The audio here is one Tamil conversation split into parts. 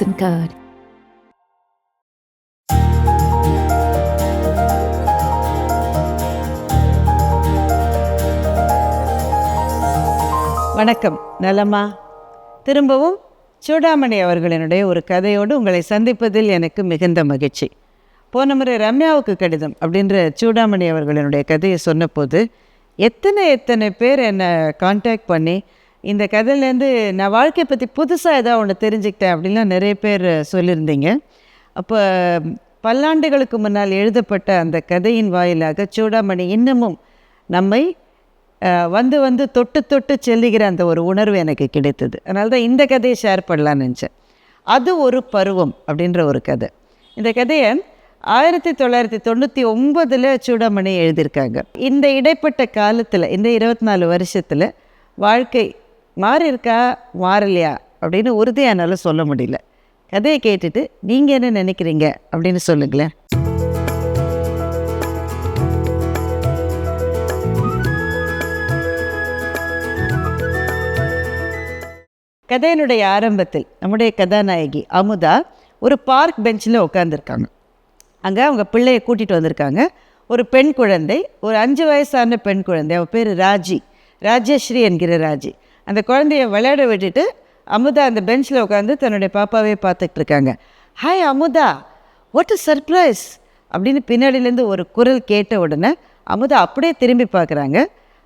Listen வணக்கம் நலமா? திரும்பவும் சூடாமணி அவர்களினுடைய ஒரு கதையோடு உங்களை சந்திப்பதில் எனக்கு மிகுந்த மகிழ்ச்சி. போன முறை ரம்யாவுக்கு கடிதம் அப்படின்ற சூடாமணி அவர்களினுடைய கதையை சொன்னபோது எத்தனை எத்தனை பேர் என்னை காண்டாக்ட் பண்ணி இந்த கதையிலேருந்து நான் வாழ்க்கையை பற்றி புதுசாக ஏதாவது ஒன்று தெரிஞ்சுக்கிட்டேன் அப்படின்லாம் நிறைய பேர் சொல்லியிருந்தீங்க. அப்போ பல்லாண்டுகளுக்கு முன்னால் எழுதப்பட்ட அந்த கதையின் வாயிலாக சூடாமணி இன்னமும் நம்மை வந்து வந்து தொட்டு தொட்டு செல்லுகிற அந்த ஒரு உணர்வு எனக்கு கிடைத்தது. அதனால தான் இந்த கதையை ஷேர் பண்ணலான்னு நினச்சேன். அது ஒரு பருவம் அப்படின்ற ஒரு கதை. இந்த கதையை ஆயிரத்தி தொள்ளாயிரத்தி தொண்ணூற்றி ஒம்பதில் சூடாமணி எழுதியிருக்காங்க. இந்த இடைப்பட்ட காலத்தில் இந்த இருபத்தி நாலு வருஷத்தில் வாழ்க்கை மாறி இருக்கா மாறலையா? அப்படின்னு உறுதியாக என்னால் சொல்ல முடியல. கதையை கேட்டுட்டு நீங்கள் என்ன நினைக்கிறீங்க? அப்படின்னு சொல்லுங்களேன். கதையினுடைய ஆரம்பத்தில் நம்முடைய கதாநாயகி அமுதா ஒரு பார்க் பெஞ்சில் உட்காந்துருக்காங்க அங்கே அவங்க பிள்ளையை கூட்டிகிட்டு வந்திருக்காங்க. ஒரு பெண் குழந்தை ஒரு அஞ்சு வயசான பெண் குழந்தை. அவள் பேர் ராஜி. ராஜஸ்ரீ என்கிற ராஜி. அந்த குழந்தைய விளையாட விட்டுட்டு அமுதா அந்த பெஞ்சில் உட்காந்து தன்னுடைய பாப்பாவே பார்த்துட்டு இருக்காங்க. Hi Amudha what is surprise அப்படின்னு பின்னாடியிலேருந்து ஒரு குரல் கேட்ட உடனே அமுதா அப்படியே திரும்பி பார்க்குறாங்க.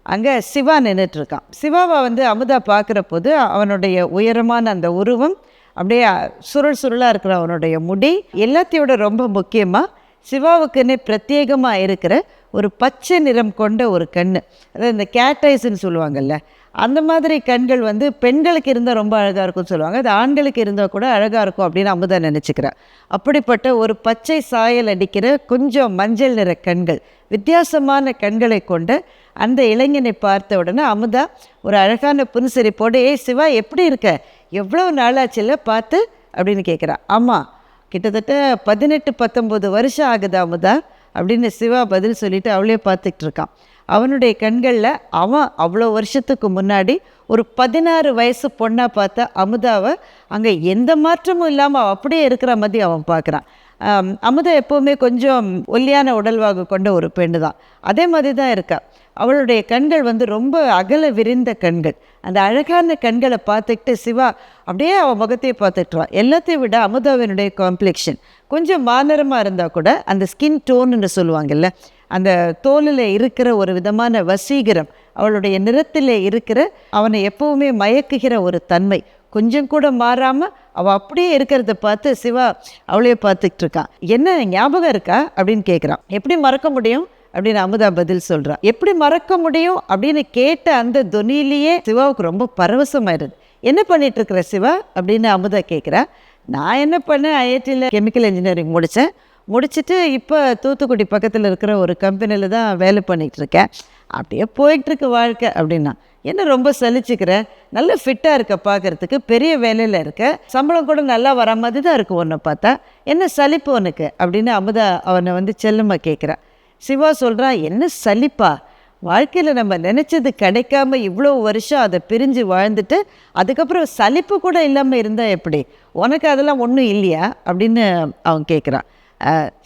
அங்கே சிவா நின்றுட்டுருக்கான் சிவாவை வந்து அமுதா பார்க்குற போது அவனுடைய உயரமான அந்த உருவம் அப்படியே சுருள் சுருளாக இருக்கிற அவனுடைய முடி எல்லாத்தையோட ரொம்ப முக்கியமாக சிவாவுக்குன்னே பிரத்யேகமாக இருக்கிற ஒரு பச்சை நிறம் கொண்ட ஒரு கண் அதாவது இந்த கேட்டைஸ்ன்னு சொல்லுவாங்கல்ல அந்த மாதிரி கண்கள் வந்து பெண்களுக்கு இருந்தால் ரொம்ப அழகாக இருக்கும்னு சொல்லுவாங்க. அது ஆண்களுக்கு இருந்தால் கூட அழகாக இருக்கும் அப்படின்னு அமுதா நினச்சிக்கிறேன். அப்படிப்பட்ட ஒரு பச்சை சாயல் அடிக்கிற கொஞ்சம் மஞ்சள் நிற கண்கள் வித்தியாசமான கண்களை கொண்டு அந்த இளைஞனை பார்த்த உடனே அமுதா ஒரு அழகான புன்சிரிப்போடு ஏய் சிவா எப்படி இருக்க? எவ்வளோ நாளாச்சுல பார்த்து? அப்படின்னு கேட்குறா ஆமாம் கிட்டத்தட்ட பதினெட்டு பத்தொம்போது வருஷம் ஆகுது அமுதா அப்படின்னு சிவா பதில் சொல்லிட்டு அவளே பார்த்துக்கிட்டு இருக்கான். அவனுடைய கண்களில் அவன் அவ்வளோ வருஷத்துக்கு முன்னாடி ஒரு பதினாறு வயசு பொண்ணாக பார்த்த அமுதாவை அங்கே எந்த மாற்றமும் இல்லாமல் அவள் அப்படியே இருக்கிற மாதிரி அவன் பார்க்குறான். அமுதா எப்போவுமே கொஞ்சம் ஒல்லியான உடல்வாகு கொண்ட ஒரு பெண்ணு தான் அதே மாதிரி தான் இருக்கா. அவளுடைய கண்கள் வந்து ரொம்ப அகல விரிந்த கண்கள். அந்த அழகான கண்களை பார்த்துக்கிட்டு சிவா அப்படியே அவன் முகத்தையே பார்த்துட்டுருவான் எல்லாத்தையும் விட அமுதாவினுடைய காம்ப்ளெக்ஷன் கொஞ்சம் மாநிறமாக இருந்தால் கூட அந்த ஸ்கின் டோன்னு சொல்லுவாங்கல்ல அந்த தோலில் இருக்கிற ஒரு விதமான வசீகரம் அவளுடைய நிறத்தில் இருக்கிற அவனை எப்பவுமே மயக்குகிற ஒரு தன்மை. கொஞ்சம் கூட மாறாமல் அவள் அப்படியே இருக்கிறத பார்த்து சிவா அவளையே பார்த்துக்கிட்டு இருக்கான் என்ன ஞாபகம் இருக்கா? அப்படின்னு கேட்குறான் எப்படி மறக்க முடியும்? அப்படின்னு அமுதா பதில் சொல்கிறான் எப்படி மறக்க முடியும்? அப்படின்னு கேட்ட அந்த துணியிலேயே சிவாவுக்கு ரொம்ப பரவசமாயிருது என்ன பண்ணிட்டு இருக்கிற சிவா? அப்படின்னு அமுதா கேட்குறா நான் என்ன பண்ணேன்? ஐஐடியில் கெமிக்கல் இன்ஜினியரிங் முடித்தேன் முடிச்சுட்டு இப்போ தூத்துக்குடி பக்கத்தில் இருக்கிற ஒரு கம்பெனியில் தான் வேலை பண்ணிகிட்டு இருக்கேன் அப்படியே போயிட்டுருக்கு வாழ்க்கை அப்படின்னா. என்ன ரொம்ப சலிச்சுக்கிற? நல்ல ஃபிட்டாக இருக்க பார்க்கறதுக்கு பெரிய வேலையில் இருக்க. சம்பளம் கூட நல்லா வர மாதிரி தான் இருக்கும் உன்னை பார்த்தா. என்ன சலிப்பு உனக்கு? அப்படின்னு அமுதா அவனை வந்து செல்லம்மா கேட்குறா சிவா சொல்கிறான் என்ன சலிப்பா? வாழ்க்கையில் நம்ம நினச்சது கிடைக்காம இவ்வளோ வருஷம் அதை பிரிஞ்சு வாழ்ந்துட்டு அதுக்கப்புறம் சலிப்பு கூட இல்லாமல் இருந்தால் எப்படி? உனக்கு அதெல்லாம் ஒன்றும் இல்லையா? அப்படின்னு அவன் கேட்குறான்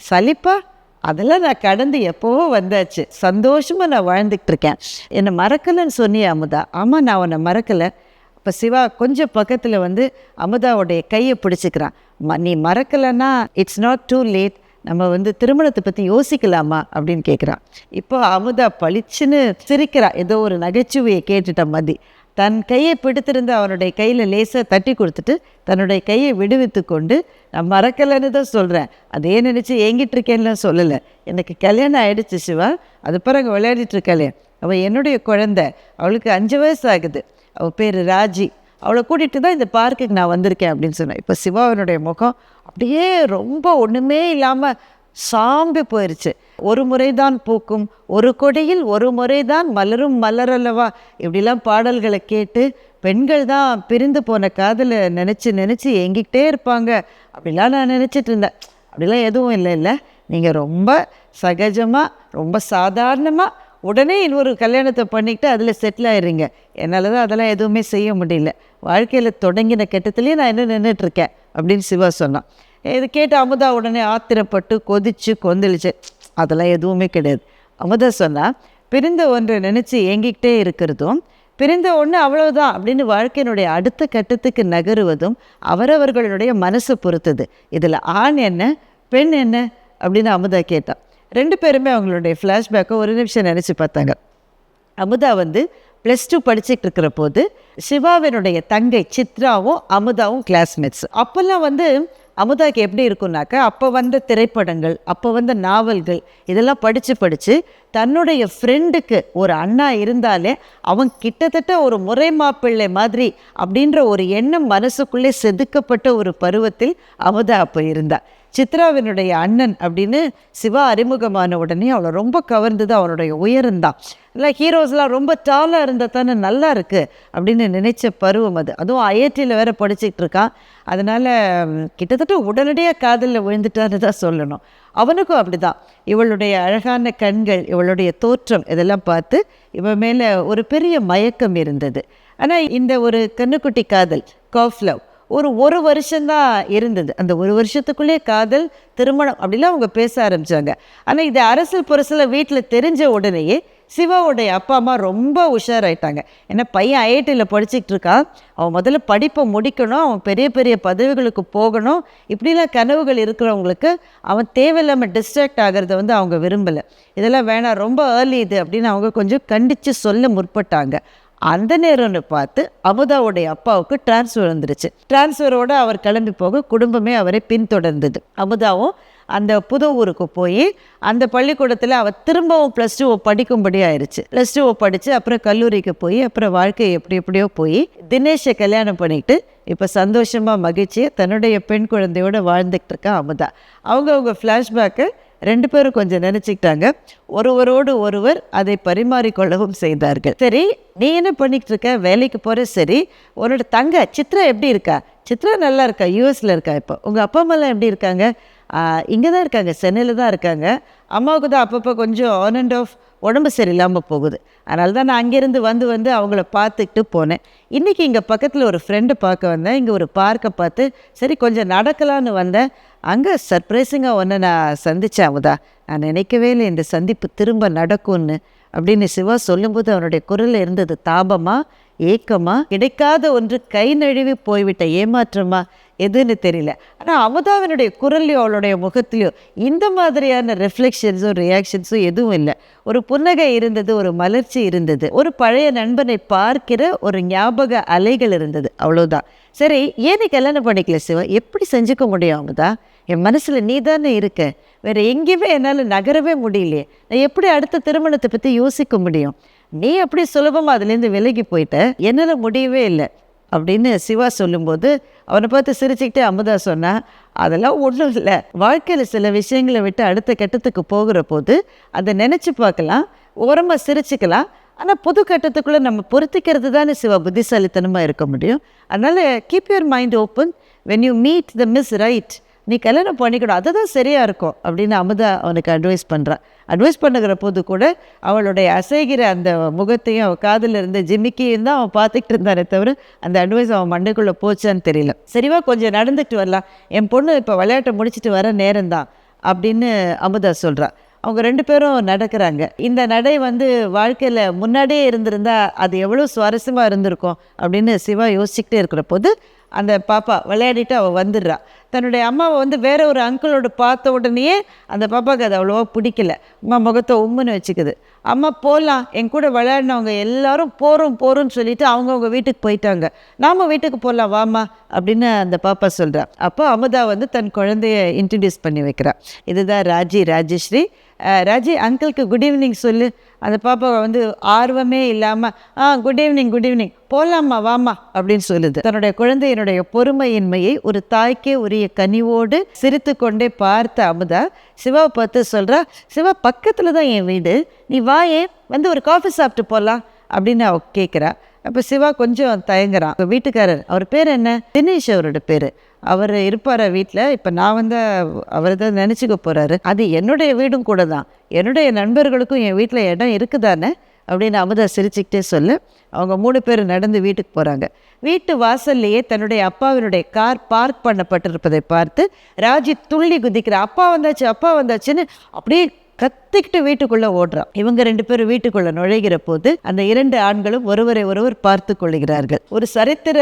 சலிப்பா? அதெல்லாம் நான் கடந்து எப்போவோ வந்தாச்சு. சந்தோஷமாக நான் வாழ்ந்துக்கிட்டு இருக்கேன். என்னை மறக்கலைன்னு சொன்னியே அமுதா. ஆமாம் நான் உன்னை மறக்கலை. இப்போ சிவா கொஞ்சம் பக்கத்தில் வந்து அமுதாவுடைய கையை பிடிச்சிக்கிறான். ம நீ மறக்கலைன்னா இட்ஸ் நாட் டூ லேட் நம்ம வந்து திருமணத்தை பற்றி யோசிக்கலாமா? அப்படின்னு கேட்குறான் இப்போ அமுதா பளிச்சுன்னு சிரிக்கிறா. ஏதோ ஒரு நகைச்சுவையை கேட்டுட்ட மாதிரி. தன் கையை பிடித்திருந்த அவனுடைய கையில் லேசாக தட்டி கொடுத்துட்டு தன்னுடைய கையை விடுவித்து கொண்டு நான் மறக்கலைன்னு தான் சொல்கிறேன் அதே நினச்சி ஏங்கிட்டு இருக்கேன்லாம் சொல்லலை. எனக்கு கல்யாணம் ஆகிடுச்சு சிவா. அது பிறகு விளையாடிட்டு இருக்காளே. அவள் என்னுடைய குழந்தை. அவளுக்கு அஞ்சு வயசு ஆகுது அவள் பேர் ராஜி. அவளை கூட்டிகிட்டு தான் இந்த பார்க்குக்கு நான் வந்திருக்கேன் அப்படின்னு சொன்னேன். இப்போ சிவாவினுடைய முகம் அப்படியே ரொம்ப ஒன்றுமே இல்லாமல் சாம்பி போயிருச்சு. ஒரு முறைதான் பூக்கும் ஒரு கொடியில் ஒரு முறைதான் மலரும் மலரல்லவா? இப்படிலாம் பாடல்களை கேட்டு பெண்கள் தான் பிரிந்து போன காதலை நினச்சி நினச்சி ஏங்கிக்கிட்டே இருப்பாங்க. அப்படிலாம் நான் நினச்சிட்டு இருந்தேன். அப்படிலாம் எதுவும் இல்லை இல்லை. நீங்கள் ரொம்ப சகஜமாக ரொம்ப சாதாரணமாக உடனே இன்னொரு கல்யாணத்தை பண்ணிக்கிட்டு அதில் செட்டில் ஆயிடுறீங்க என்னால் தான் அதெல்லாம் எதுவுமே செய்ய முடியல. வாழ்க்கையில் தொடங்கின கட்டத்துலேயே நான் என்ன நின்றுட்டுருக்கேன் அப்படின்னு சிவா சொன்னான். இது கேட்டு அமுதா உடனே ஆத்திரப்பட்டு கொதிச்சு கொந்தளிச்சு. அதெல்லாம் எதுவுமே கிடையாது. அமுதா சொன்னால் பிரிந்த ஒன்றை நினச்சி ஏங்கிக்கிட்டே இருக்கிறதும் பிரிந்த ஒன்று அவ்வளவுதான் அப்படின்னு வாழ்க்கையினுடைய அடுத்த கட்டத்துக்கு நகருவதும் அவரவர்களுடைய மனசை பொறுத்தது. இதில் ஆண் என்ன பெண் என்ன அப்படின்னு அமுதா கேட்டான் ரெண்டு பேருமே அவங்களுடைய ஃப்ளாஷ்பேக்கை ஒரு நிமிஷம் நினச்சி பார்த்தாங்க. அமுதா வந்து ப்ளஸ் டூ படிச்சுட்டு இருக்கிற போது சிவாவினுடைய தங்கை சித்ராவும் அமுதாவும் கிளாஸ்மேட்ஸ் அப்போல்லாம் வந்து அமுதாக்கு எப்படி இருக்கும்னாக்கா அப்போ வந்த திரைப்படங்கள் அப்போ வந்த நாவல்கள் இதெல்லாம் படித்து படித்து தன்னுடைய ஃப்ரெண்டுக்கு ஒரு அண்ணா இருந்தாலே அவன் கிட்டத்தட்ட ஒரு முறை மாப்பிள்ளை மாதிரி அப்படின்ற ஒரு எண்ணம் மனசுக்குள்ளே செதுக்கப்பட்ட ஒரு பருவத்தில் அமுதா அப்போ இருந்தாள் சித்ராவினுடைய அண்ணன் அப்படின்னு சிவா அறிமுகமான உடனே அவளை ரொம்ப கவர்ந்தது அவனுடைய உயரம்தான் இல்லை ஹீரோஸ்லாம் ரொம்ப டாலாக இருந்தால் தானே நல்லா இருக்குது அப்படின்னு நினைச்ச பருவம் அது. அதுவும் ஐஐடியில் வேற படிச்சுட்டு இருக்கான் அதனால் கிட்டத்தட்ட உடனடியாக காதலில் விழுந்துட்டான்னு தான் சொல்லணும். அவனுக்கும் அப்படிதான். இவளுடைய அழகான கண்கள் இவளுடைய தோற்றம் இதெல்லாம் பார்த்து இவன் மேலே ஒரு பெரிய மயக்கம் இருந்தது. ஆனால் இந்த ஒரு கண்ணுக்குட்டி காதல் காஃப் லவ் ஒரு ஒரு வருஷம்தான் இருந்தது. அந்த ஒரு வருஷத்துக்குள்ளே காதல் திருமணம் அப்படிலாம் அவங்க பேச ஆரம்பித்தாங்க ஆனால் இது அரசல் புரசல் வீட்டில் தெரிஞ்ச உடனேயே சிவாவுடைய அப்பா அம்மா ரொம்ப உஷாராயிட்டாங்க. ஏன்னா பையன் ஐஐடியில் படிச்சுட்டு இருக்கான். அவன் முதல்ல படிப்பை முடிக்கணும். அவன் பெரிய பெரிய பதவிகளுக்கு போகணும். இப்படிலாம் கனவுகள் இருக்கிறவங்களுக்கு அவன் தேவையில்லாமல் டிஸ்ட்ராக்ட் ஆகிறத வந்து அவங்க விரும்பலை. இதெல்லாம் வேணாம் ரொம்ப ஏர்லி இது அப்படின்னு அவங்க கொஞ்சம் கண்டித்து சொல்ல முற்பட்டாங்க. அந்த நேரம்னு பார்த்து அமுதாவுடைய அப்பாவுக்கு டிரான்ஸ்ஃபர் வந்துருச்சு. டிரான்ஸ்ஃபரோடு அவர் கிளம்பி போக குடும்பமே அவரை பின்தொடர்ந்தது. அமுதாவும் அந்த புது ஊருக்கு போய் அந்த பள்ளிக்கூடத்தில் அவள் திரும்பவும் ப்ளஸ் டூ படிக்கும்படி ஆயிடுச்சு ப்ளஸ் டூ படித்து அப்புறம் கல்லூரிக்கு போய் அப்புறம் வாழ்க்கை எப்படி எப்படியோ போய் தினேஷை கல்யாணம் பண்ணிட்டு இப்போ சந்தோஷமாக மகிழ்ச்சியை தன்னுடைய பெண் குழந்தையோடு வாழ்ந்துக்கிட்டு இருக்கா அமுதா. அவங்கவுங்க அவங்க ஃப்ளாஷ்பேக்கை ரெண்டு பேரும் கொஞ்சம் நினச்சிக்கிட்டாங்க. ஒருவரோடு ஒருவர் அதை பரிமாறிக்கொள்ளவும் செய்தார்கள். சரி நீ என்ன பண்ணிக்கிட்டு இருக்க வேலைக்கு போகிற சரி. உன்னோட தங்க சித்ரா எப்படி இருக்கா? சித்ரா நல்லா இருக்கா? யூஎஸில் இருக்கா இப்போ? உங்கள் அப்பா அம்மாலாம் எப்படி இருக்காங்க? இங்கே தான் இருக்காங்க. சென்னையில் தான் இருக்காங்க. அம்மாவுக்கு தான் அப்பப்போ கொஞ்சம் ஆன் அண்ட் ஆஃப் உடம்பு சரியில்லாமல் போகுது. அதனால தான் நான் அங்கேருந்து வந்து வந்து அவங்கள பார்த்துக்கிட்டு போனேன். இன்றைக்கி இங்கே பக்கத்தில் ஒரு ஃப்ரெண்டை பார்க்க வந்தேன். இங்கே ஒரு பார்க்கை பார்த்து சரி கொஞ்சம் நடக்கலான்னு வந்தேன். அங்கே சர்ப்ரைசிங்காக ஒன்று நான் சந்தித்தேன் அமுதா. நான் நினைக்கவே இல்லை இந்த சந்திப்பு திரும்ப நடக்கும்னு. அப்படின்னு சிவா சொல்லும்போது அவனுடைய குரலில் இருந்தது தாபமா ஏக்கமா கிடைக்காத ஒன்று கை நழுவி போய்விட்ட ஏமாற்றமா? எதுன்னு தெரியல. ஆனால் அமுதாவினுடைய குரல்லையும் அவளுடைய முகத்தையும் இந்த மாதிரியான ரிஃப்ளெக்ஷன்ஸும் ரியாக்ஷன்ஸும் எதுவும் இல்லை. ஒரு புன்னகை இருந்தது ஒரு மலர்ச்சி இருந்தது ஒரு பழைய நண்பனை பார்க்கிற ஒரு ஞாபக அலைகள் இருந்தது அவ்வளோதான் சரி ஏன் நீ கல்யாணம் பண்ணிக்கல சிவா? எப்படி செஞ்சுக்க முடியும் அமுதா? என் மனசில் நீ தானே இருக்க. வேறு எங்கேயுமே என்னால் நகரவே முடியலையே. நான் எப்படி அடுத்த திருமணத்தை பற்றி யோசிக்க முடியும்? நீ அப்படி சுலபமாக அதுலேருந்து விலகி போயிட்ட. என்னால் முடியவே இல்லை. அப்படின்னு சிவா சொல்லும்போது அவனை பார்த்து சிரிச்சுக்கிட்டே அமுதா சொன்னா அதெல்லாம் ஒன்றும் இல்லை. வாழ்க்கையில் சில விஷயங்களை விட்டு அடுத்த கட்டத்துக்கு போகிற போது அதை நினச்சி பார்க்கலாம் ஓரமாக சிரிச்சுக்கலாம். ஆனால் புது கட்டத்துக்குள்ளே நம்ம பொருத்திக்கிறது தானே சிவா புத்திசாலித்தனமாக இருக்க முடியும். அதனால் keep your mind open when you meet the miss right நீ கல்யாணம் பண்ணிக்கணும் அதுதான் சரியாக இருக்கும் அப்படின்னு அமுதா அவனுக்கு அட்வைஸ் பண்ணுறான் அட்வைஸ் பண்ணுகிற போது கூட அவளுடைய அசைகிற அந்த முகத்தையும் அவள் காதில் இருந்த ஜிமிக்கியும் தான் அவன் பார்த்துக்கிட்டு இருந்தானே தவிர அந்த அட்வைஸ் அவன் மண்ணுக்குள்ளே போச்சான்னு தெரியல. சரிவா கொஞ்சம் நடந்துட்டு வரலாம். என் பொண்ணு இப்போ விளையாட்டை முடிச்சுட்டு வர நேரம்தான் அப்படின்னு அமுதா சொல்கிறான் அவங்க ரெண்டு பேரும் நடக்கிறாங்க. இந்த நடை வந்து வாழ்க்கையில் முன்னாடியே இருந்திருந்தா அது எவ்வளோ சுவாரஸ்யமாக இருந்திருக்கும் அப்படின்னு சிவா யோசிச்சுக்கிட்டே இருக்கிற போது அந்த பாப்பா விளையாடிட்டு அவள் வந்துடுறா. தன்னுடைய அம்மாவை வந்து வேற ஒரு அங்கிளோட பார்த்த உடனேயே அந்த பாப்பாவுக்கு அது அவ்வளோவா பிடிக்கல. அம்மா முகத்தை உம்முன்னு வச்சுக்குது. அம்மா போகலாம் என் கூட விளையாடினவங்க எல்லாரும் போகிறோம் போகிறோம்னு சொல்லிட்டு அவங்கவுங்க வீட்டுக்கு போயிட்டாங்க. நாம் வீட்டுக்கு போகலாம் வாமா அப்படின்னு அந்த பாப்பா சொல்கிறா அப்போ அமுதா வந்து தன் குழந்தைய இன்ட்ரடியூஸ் பண்ணி வைக்கிறா. இதுதான் ராஜி ராஜஸ்ரீ. ராஜி அங்கிளுக்கு குட் ஈவினிங் சொல்லு. அந்த பாப்பா வந்து ஆர்வமே இல்லாமல் ஆ குட் ஈவினிங் குட் ஈவினிங் போகலாம்மா வாமா அப்படின்னு சொல்லுது. தன்னுடைய குழந்தையினுடைய பொறுமையின்மையை ஒரு தாய்க்கே உரிய கனிவோடு சிரித்து கொண்டே பார்த்த அமுதா சிவாவை பார்த்து சொல்கிறா சிவா பக்கத்தில் தான் என் வீடு. நீ வா ஏன்? வந்து ஒரு காஃபி சாப்பிட்டு போகலாம் அப்படின்னு அவ கேட்குறா அப்போ சிவா கொஞ்சம் தயங்குறான். வீட்டுக்காரர் அவர் பேர் என்ன? தினேஷ் அவரோட பேர். அவர் இருப்பார் வீட்டில் இப்போ நான் வந்து அவர் தான் நினச்சிக்க போகிறாரு அது என்னுடைய வீடும் கூட தான். என்னுடைய நண்பர்களுக்கும் என் வீட்டில் இடம் இருக்குதானே? அப்படின்னு அமுதா சிரிச்சுக்கிட்டே சொல்ல. அவங்க மூணு பேர் நடந்து வீட்டுக்கு போகிறாங்க வீட்டு வாசல்லையே தன்னுடைய அப்பாவினுடைய கார் பார்க் பண்ணப்பட்டிருப்பதை பார்த்து ராஜி துள்ளி குதிக்கிற அப்பா வந்தாச்சு அப்பா வந்தாச்சுன்னு அப்படியே கத்திக்கிட்டு வீட்டுக்குள்ளே ஓடுறான். இவங்க ரெண்டு பேரும் வீட்டுக்குள்ளே நுழைகிற போது அந்த இரண்டு ஆண்களும் ஒருவரை ஒருவர் பார்த்து கொள்கிறார்கள் ஒரு சரித்திர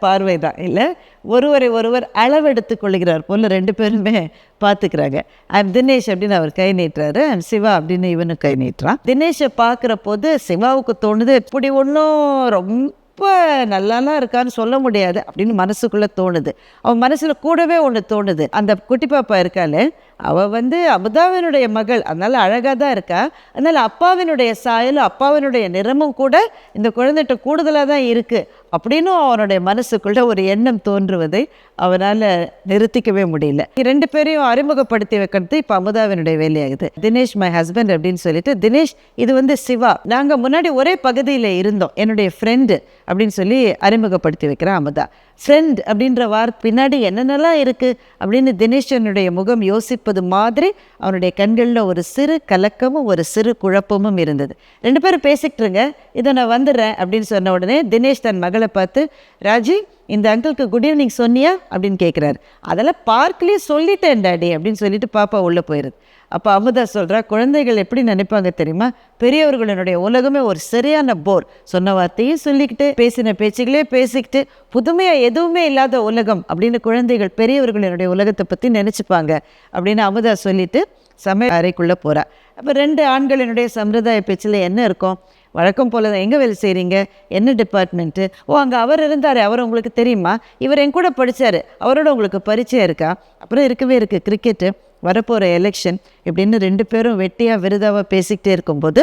பார்வை தான் இல்லை ஒருவரை ஒருவர் அளவெடுத்து கொள்கிறார் போல ரெண்டு பேருமே பார்த்துக்கிறாங்க. ஐம் தினேஷ் அப்படின்னு அவர் கை நீட்டுறாரு. ஐம் சிவா அப்படின்னு இவனும் கை நீட்டுறான். தினேஷை பார்க்குற போது சிவாவுக்கு தோணுது இப்படி ஒன்றும் ரொம்ப ரொம்ப நல்லாலாம் இருக்கான்னு சொல்ல முடியாது அப்படின்னு மனசுக்குள்ளே தோணுது. அவன் மனசில் கூடவே ஒன்று தோணுது. அந்த குட்டி பாப்பா இருக்காளே அவள் வந்து அமுதாவினுடைய மகள். அதனால் அழகாக தான் இருக்கா. அதனால் அப்பாவினுடைய சாயலும் அப்பாவினுடைய நிறமும் கூட இந்த குழந்தைகிட்ட கூடுதலாக தான் இருக்குது அப்படின்னு அவனுடைய மனசுக்குள்ள ஒரு எண்ணம் தோன்றுவதை அவனால் நிறுத்திக்கவே முடியல. ரெண்டு பேரையும் அறிமுகப்படுத்தி வைக்கிறது இப்போ அமுதாவினுடைய வேலையாகுது. தினேஷ் மை ஹஸ்பண்ட் அப்படின்னு சொல்லிட்டு தினேஷ் இது வந்து சிவா. நாங்கள் முன்னாடி ஒரே பகுதியில் இருந்தோம். என்னுடைய ஃப்ரெண்டு அப்படின்னு சொல்லி அறிமுகப்படுத்தி வைக்கிறேன் அமுதா. ஃப்ரெண்ட் அப்படின்ற வார்த்தை பின்னாடி என்னென்னலாம் இருக்குது அப்படின்னு தினேஷனுடைய முகம் யோசிப்பது மாதிரி அவனுடைய கண்களில் ஒரு சிறு கலக்கமும் ஒரு சிறு குழப்பமும் இருந்தது. ரெண்டு பேரும் பேசிக்கிட்டுருங்க. இதை நான் வந்துடுறேன். அப்படின்னு சொன்ன உடனே தினேஷ் தன் மகள் அங்கிளை பார்த்து ராஜி இந்த அங்கிளுக்கு குட் ஈவினிங் சொன்னியா? அப்படின்னு கேட்குறாரு அதெல்லாம் பார்க்லேயே சொல்லிட்டேன் டாடி அப்படின்னு சொல்லிட்டு பாப்பா உள்ளே போயிடுது அப்போ அமுதா சொல்கிறா குழந்தைகள் எப்படி நினைப்பாங்க தெரியுமா? பெரியவர்களுடைய உலகமே ஒரு சரியான போர். சொன்ன வார்த்தையும் சொல்லிக்கிட்டு பேசின பேச்சுகளே பேசிக்கிட்டு புதுமையாக எதுவுமே இல்லாத உலகம் அப்படின்னு குழந்தைகள் பெரியவர்களுடைய உலகத்தை பற்றி நினச்சிப்பாங்க அப்படின்னு அமுதா சொல்லிட்டு சமையல் அறைக்குள்ளே போகிறா அப்போ ரெண்டு ஆண்களினுடைய சம்பிரதாய பேச்சில் என்ன இருக்கும்? வழக்கம் போல தான் எங்கே வேலை செய்கிறீங்க என்ன டிபார்ட்மெண்ட்டு ஓ அங்கே அவர் இருந்தார். அவர் உங்களுக்கு தெரியுமா? இவர் என் கூட படித்தார் அவரோட உங்களுக்கு பரிச்சயம் இருக்கா? அப்புறம் இருக்கவே இருக்குது கிரிக்கெட்டு வரப்போகிற எலெக்ஷன் இப்படின்னு ரெண்டு பேரும் வெட்டியாக விருதாவாக பேசிக்கிட்டே இருக்கும்போது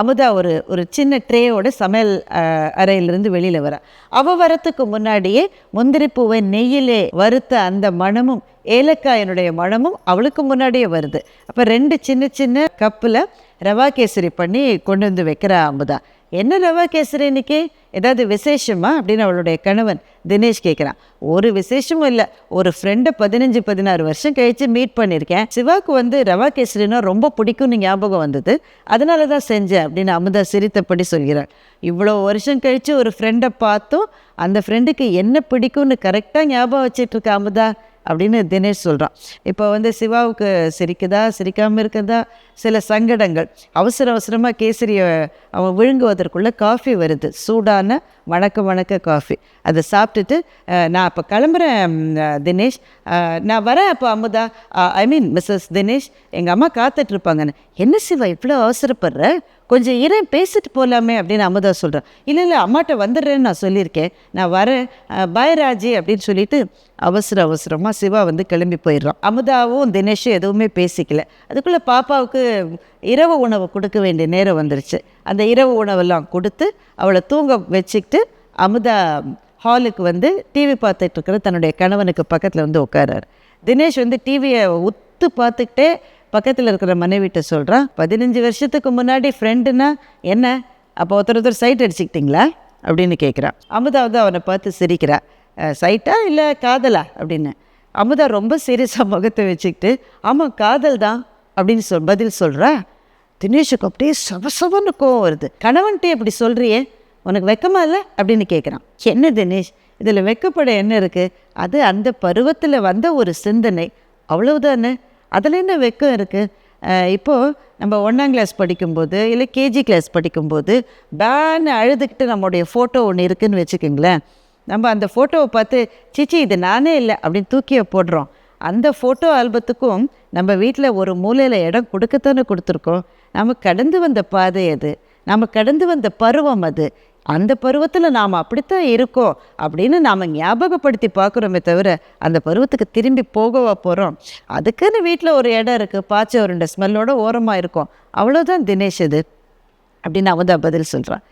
அமுதா ஒரு ஒரு சின்ன ட்ரேயோட சமையல் அறையிலிருந்து வெளியில் வரா. அவள் வரத்துக்கு முன்னாடியே முந்திரி பூவை நெய்யிலே வறுத்த அந்த மணமும் ஏலக்காயினுடைய மணமும் அவளுக்கு முன்னாடியே வருது. அப்போ ரெண்டு சின்ன சின்ன கப்பில் ரவா கேசரி பண்ணி கொண்டு வந்து வைக்கிறா அமுதா. என்ன ரவா கேசரி இன்னைக்கு? ஏதாவது விசேஷமா? அப்படின்னு அவளுடைய கணவன் தினேஷ் கேட்குறான் ஒரு விசேஷமும் இல்லை. ஒரு ஃப்ரெண்டை பதினஞ்சு பதினாறு வருஷம் கழித்து மீட் பண்ணியிருக்கேன் சிவாக்கு வந்து ரவா கேசரினா ரொம்ப பிடிக்கும்னு ஞாபகம் வந்தது. அதனால தான் செஞ்சேன் அப்படின்னு அமுதா சிரித்தபடி சொல்கிறாள். இவ்வளோ வருஷம் கழித்து ஒரு ஃப்ரெண்டை பார்த்தும். அந்த ஃப்ரெண்டுக்கு என்ன பிடிக்கும்னு கரெக்டாக ஞாபகம் வச்சிட்டு அமுதா? அப்படின்னு தினேஷ் சொல்கிறான் இப்போ வந்து சிவாவுக்கு சிரிக்குதா சிரிக்காமல் இருக்கிறதா? சில சங்கடங்கள். அவசர அவசரமாக கேசரியை அவன் விழுங்குவதற்குள்ளே காஃபி வருது. சூடான வணக்க வணக்க காஃபி அதை சாப்பிட்டுட்டு நான் அப்போ கிளம்புறேன் தினேஷ். நான் வரேன் அப்போ Amudha. I mean Mrs Dinesh எங்கள் அம்மா காத்துட்ருப்பாங்கன்னு என்ன சிவா இவ்வளோ அவசரப்படுற? கொஞ்சம் இறைன் பேசிட்டு போகலாமே அப்படின்னு அமுதா சொல்கிறேன் இல்லை இல்லை அம்மாட்ட வந்துடுறேன்னு நான் சொல்லியிருக்கேன். நான் வரேன். பாய் ராஜி அப்படின்னு சொல்லிட்டு அவசர அவசரமாக சிவா வந்து கிளம்பி போயிடுறான். அமுதாவும் தினேஷும் எதுவுமே பேசிக்கல. அதுக்குள்ளே பாப்பாவுக்கு இரவு உணவு கொடுக்க வேண்டிய நேரம் வந்துருச்சு. அந்த இரவு உணவெல்லாம் கொடுத்து அவளை தூங்க வச்சுக்கிட்டு அமுதா ஹாலுக்கு வந்து டிவி பார்த்துட்டு இருக்கிற தன்னுடைய கணவனுக்கு பக்கத்தில் வந்து உட்காராரு தினேஷ் வந்து டிவியை உத்து பார்த்துக்கிட்டே பக்கத்தில் இருக்கிற மனைவிட்ட சொல்கிறான் பதினஞ்சு வருஷத்துக்கு முன்னாடி ஃப்ரெண்டுனா என்ன? அப்போ ஒருத்தர் ஒருத்தர் சைட் அடிச்சுக்கிட்டிங்களா? அப்படின்னு கேட்குறான் அமுதா வந்து அவனை பார்த்து சிரிக்கிறா. சைட்டா இல்லை காதலா? அப்படின்னு. அமுதா ரொம்ப சீரியஸாக முகத்தை வச்சுக்கிட்டு ஆமாம் காதல் தான். அப்படின்னு சொல் பதில் சொல்கிறா தினேஷுக்கு அப்படியே சவசவன்னு கோவம் வருது. கணவன்ட்டே இப்படி சொல்கிறியே உனக்கு வெக்கமா இல்லை? அப்படின்னு கேட்குறான் என்ன தினேஷ்? இதில் வெக்கப்பட என்ன இருக்குது அது அந்த பருவத்தில் வந்த ஒரு சிந்தனை. அவ்வளவுதானே? அதில் என்ன வெக்கம் இருக்குது இப்போது நம்ம ஒன்றாம் கிளாஸ் படிக்கும்போது இல்லை கேஜி கிளாஸ் படிக்கும்போது பேன் அழுதுகிட்டு நம்மளுடைய ஃபோட்டோ ஒன்று இருக்குன்னு வச்சுக்கோங்களேன். நம்ம அந்த ஃபோட்டோவை பார்த்து சிச்சி இது நானே இல்லை அப்படின்னு தூக்கிய போடுறோம். அந்த ஃபோட்டோ ஆல்பத்துக்கும் நம்ம வீட்டில் ஒரு மூலையில் இடம் கொடுக்கத்தானே கொடுத்துருக்கோம். நம்ம கடந்து வந்த பாதை அது. நம்ம கடந்து வந்த பருவம் அது. அந்த பருவத்தில் நாம் அப்படித்தான் இருக்கோம் அப்படின்னு நாம் ஞாபகப்படுத்தி பார்க்குறோமே தவிர அந்த பருவத்துக்கு திரும்பி போகவா போகிறோம் அதுக்குன்னு வீட்டில் ஒரு இடம் இருக்குது பாய்ச்ச உருண்டை ஸ்மெல்லோட ஓரமாக இருக்கும். அவ்வளோதான் தினேஷ் இது அப்படின்னு அவன் தான் பதில் சொல்கிறான்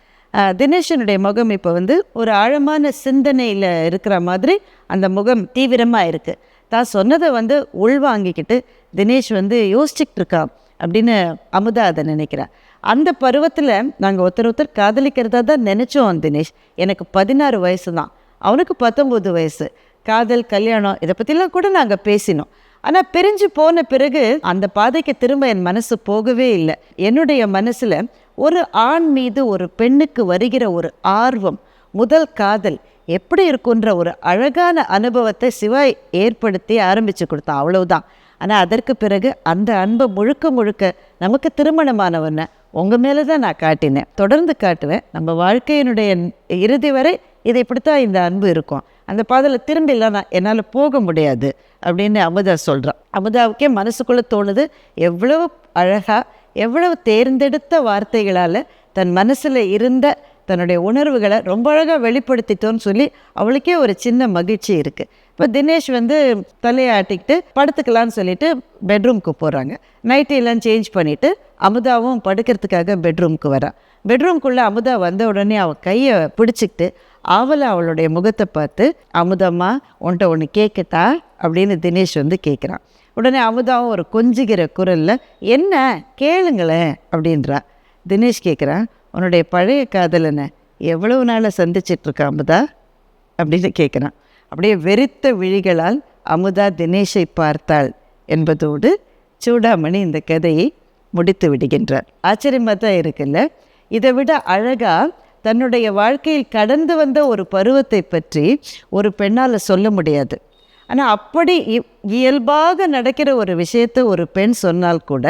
தினேஷனுடைய முகம் இப்போ வந்து ஒரு ஆழமான சிந்தனையில் இருக்கிற மாதிரி அந்த முகம் தீவிரமாக இருக்குது தான் சொன்னதை வந்து உள்வாங்கிக்கிட்டு தினேஷ் வந்து யோசிச்சுக்கிட்டு இருக்கான் அப்படின்னு அமுதா அதை நினைக்கிறான் அந்த பருவத்தில் நாங்கள் ஒருத்தர் ஒருத்தர் காதலிக்கிறதா தான் நினச்சோம் தினேஷ். எனக்கு பதினாறு வயசு தான் அவனுக்கு பத்தொம்போது வயசு. காதல் கல்யாணம் இதை பற்றிலாம் கூட நாங்கள் பேசினோம். ஆனால் பிரிஞ்சு போன பிறகு அந்த பாதைக்கு திரும்ப என் மனசு போகவே இல்லை. என்னுடைய மனசில் ஒரு ஆண் மீது ஒரு பெண்ணுக்கு வருகிற ஒரு ஆர்வம் முதல் காதல் எப்படி இருக்குன்ற ஒரு அழகான அனுபவத்தை சிவா ஏற்படுத்தி ஆரம்பித்து கொடுத்தான். அவ்வளவுதான். ஆனால் அதற்கு பிறகு அந்த அன்பை முழுக்க முழுக்க நமக்கு திருமணமானவனை. உங்கள் மேலே தான் நான் காட்டினேன். தொடர்ந்து காட்டுவேன். நம்ம வாழ்க்கையினுடைய இறுதி வரை இது இப்படித்தான் இந்த அன்பு இருக்கும். அந்த பாதையில் திரும்பி நான் என்னால் போக முடியாது அப்படின்னு அமுதா சொல்கிறான் அமுதாவுக்கே மனசுக்குள்ளே தோணுது எவ்வளவு அழகாக எவ்வளவு தேர்ந்தெடுத்த வார்த்தைகளால் தன் மனசில் இருந்த தன்னுடைய உணர்வுகளை ரொம்ப அழகாக வெளிப்படுத்திட்டோன்னு சொல்லி அவளுக்கே ஒரு சின்ன மகிழ்ச்சி இருக்குது இப்போ தினேஷ் வந்து தலையாட்டிக்கிட்டு படுத்துக்கலான்னு சொல்லிட்டு பெட்ரூம்க்கு போகிறாங்க நைட்டு எல்லாம் சேஞ்ச் பண்ணிவிட்டு அமுதாவும் படுக்கிறதுக்காக பெட்ரூம்க்கு வரான் பெட்ரூம்குள்ளே அமுதா வந்த உடனே அவள் கையை பிடிச்சிக்கிட்டு அவளை அவளுடைய முகத்தை பார்த்து அமுதம்மா உன்ட்ட ஒன்று கேட்கட்டா அப்படின்னு தினேஷ் வந்து கேட்குறான் உடனே அமுதாவும் ஒரு கொஞ்சிக்கிற குரலில் என்ன? கேளுங்களேன் அப்படின்றா. தினேஷ் கேட்குறான் உன்னுடைய பழைய காதலனை எவ்வளவு நாளாக சந்திச்சிட்ருக்க அமுதா? அப்படின்னு கேட்குறான் அப்படியே வெறித்த விழிகளால் அமுதா தினேஷை பார்த்தாள் என்பதோடு சூடாமணி இந்த கதையை முடித்து விடுகின்றார். ஆச்சரியமாக தான் இருக்குல்ல? இதை விட அழகாக தன்னுடைய வாழ்க்கையில் கடந்து வந்த ஒரு பருவத்தை பற்றி ஒரு பெண்ணால் சொல்ல முடியாது. ஆனால் அப்படி இயல்பாக நடக்கிற ஒரு விஷயத்தை ஒரு பெண் சொன்னால் கூட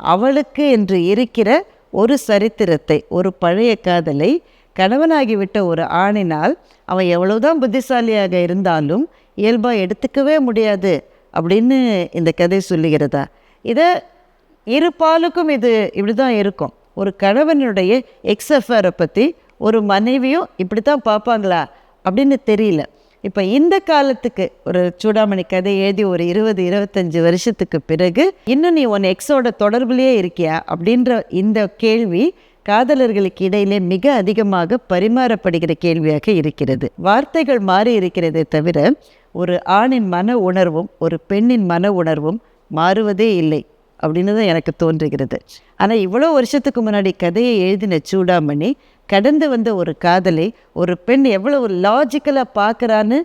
அவளுக்கு என்று இருக்கிற ஒரு சரித்திரத்தை ஒரு பழைய காதலை கணவனாகிவிட்ட ஒரு ஆணினால் அவன் எவ்வளவுதான் புத்திசாலியாக இருந்தாலும் இயல்பாக எடுத்துக்கவே முடியாது அப்படின்னு இந்த கதை சொல்லுகிறதா. இதை இரு பாலுக்கும் இது இப்படி தான் இருக்கும். ஒரு கணவனுடைய எக்ஸ்எஃப்ஆரை பற்றி ஒரு மனைவியும் இப்படி தான் பார்ப்பாங்களா அப்படின்னு தெரியல. இப்போ இந்த காலத்துக்கு ஒரு சூடாமணி கதை எழுதி ஒரு இருபது இருபத்தஞ்சு வருஷத்துக்கு பிறகு இன்னும் நீ உன் எக்ஸோட தொடர்புலேயே இருக்கியா அப்படின்ற இந்த கேள்வி காதலர்களுக்கு இடையிலே மிக அதிகமாக பரிமாறப்படுகிற கேள்வியாக இருக்கிறது. வார்த்தைகள் மாறி இருக்கிறதே தவிர ஒரு ஆணின் மன உணர்வும் ஒரு பெண்ணின் மன உணர்வும் மாறுவதே இல்லை அப்படின்னு தான் எனக்கு தோன்றுகிறது. ஆனால் இவ்வளோ வருஷத்துக்கு முன்னாடி கதையை எழுதின சூடாமணி கடந்து வந்த ஒரு காதலை ஒரு பெண் எவ்வளவு லாஜிக்கலாக பார்க்குறான்னு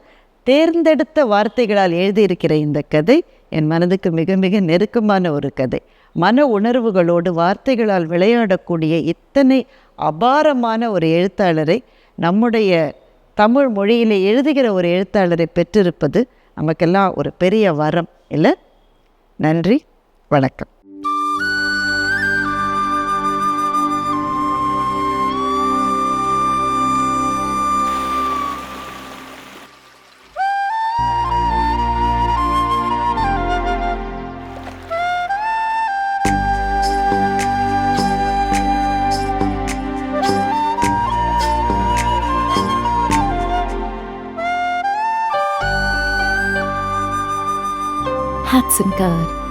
தேர்ந்தெடுத்த வார்த்தைகளால் எழுதியிருக்கிற இந்த கதை என் மனதுக்கு மிக மிக நெருக்கமான ஒரு கதை. மன உணர்வுகளோடு வார்த்தைகளால் விளையாடக்கூடிய இத்தனை அபாரமான ஒரு எழுத்தாளரை நம்முடைய தமிழ் மொழியில் எழுதுகிற ஒரு எழுத்தாளரை பெற்றிருப்பது நமக்கெல்லாம் ஒரு பெரிய வரம். இல்லை? நன்றி. வணக்கம். And God.